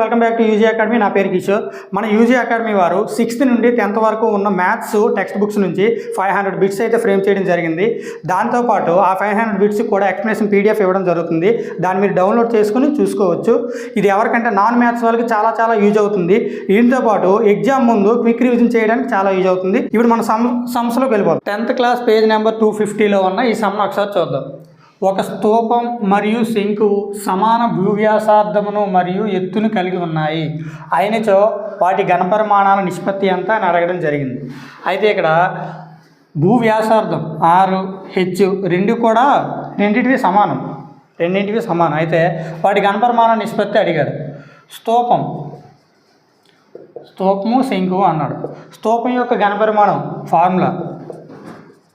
Welcome back to UG academy నా పేరు కిషోర్. మన యూజీ అకాడమీ వారు సిక్స్త్ నుండి టెన్త్ వరకు ఉన్న మ్యాథ్స్ టెక్స్ట్ బుక్స్ నుంచి ఫైవ్ హండ్రెడ్ బిట్స్ అయితే ఫ్రేమ్ చేయడం జరిగింది. దాంతోపాటు ఆ ఫైవ్ హండ్రెడ్ బిట్స్ కూడా ఎక్స్ప్లెనేషన్ పీడిఎఫ్ ఇవ్వడం జరుగుతుంది. దాన్ని మీరు డౌన్లోడ్ చేసుకుని చూసుకోవచ్చు. ఇది ఎవరికంటే నాన్ మ్యాథ్స్ వాళ్ళకి చాలా చాలా యూజ్ అవుతుంది. దీంతో పాటు ఎగ్జామ్ ముందు క్విక్ రివిజన్ చేయడానికి చాలా యూజ్ అవుతుంది. ఇప్పుడు మన సమ్ సమ్స్లోకి వెళ్ళిపోతాం tenth class page number two ఫిఫ్టీలో ఉన్న ఈ సమ్ను ఒకసారి చూద్దాం. ఒక స్తూపం మరియు శంకు సమాన భూవ్యాసార్థమును మరియు ఎత్తును కలిగి ఉన్నాయి. అయినచో వాటి ఘనపరిమాణాల నిష్పత్తి ఎంత అని అడగడం జరిగింది. అయితే ఇక్కడ భూవ్యాసార్థం ఆరు హెచ్ రెండు కూడా రెండింటివి సమానం. రెండింటివి సమానం. అయితే వాటి ఘనపరిమాణ నిష్పత్తి అడిగాడు. స్తూపం స్తూపము శంకు అన్నాడు. స్తూపం యొక్క ఘనపరిమాణం formula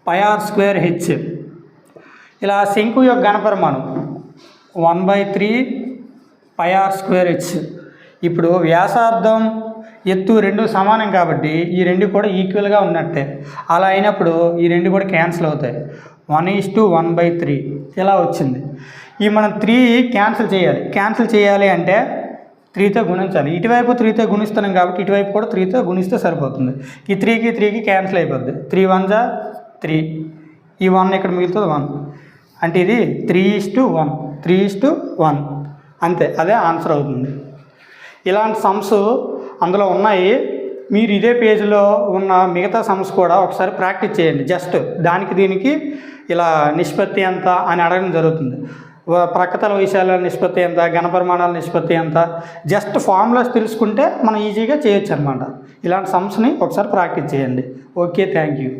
pi r square H ఇలా శంకు యొక్క ఘనపరిమాణం. One by three pi r square h ఇప్పుడు వ్యాసార్థం ఎత్తు రెండు సమానం కాబట్టి ఈ రెండు కూడా ఈక్వల్గా ఉన్నట్టే. అలా అయినప్పుడు ఈ రెండు కూడా క్యాన్సిల్ అవుతాయి. One is to one by three ఇలా వచ్చింది. ఈ మనం త్రీ క్యాన్సిల్ చేయాలి. క్యాన్సిల్ చేయాలి అంటే త్రీతో గుణించాలి. ఇటువైపు త్రీతో గుణిస్తున్నాం కాబట్టి ఇటువైపు కూడా త్రీతో గుణిస్తే సరిపోతుంది. ఈ త్రీకి త్రీకి క్యాన్సిల్ అయిపోద్ది. త్రీ వన్ జా త్రీ ఈ వన్ ఇక్కడ మిగులుతుంది? వన్ అంటే ఇది three is to one three is to one అంతే అదే ఆన్సర్ అవుతుంది. ఇలాంటి సమ్స్ అందులో ఉన్నాయి. మీరు ఇదే పేజీలో ఉన్న మిగతా సమ్స్ కూడా ఒకసారి ప్రాక్టీస్ చేయండి. జస్ట్ దానికి దీనికి ఇలా నిష్పత్తి ఎంత అని అడగడం జరుగుతుంది. ప్రక్కతల విషయాల నిష్పత్తి ఎంత ఘనపరిమాణాల నిష్పత్తి ఎంత జస్ట్ ఫార్ములాస్ తెలుసుకుంటే మనం ఈజీగా చేయొచ్చు అనమాట ఇలాంటి సమ్స్ని ఒకసారి ప్రాక్టీస్ చేయండి. Okay thank you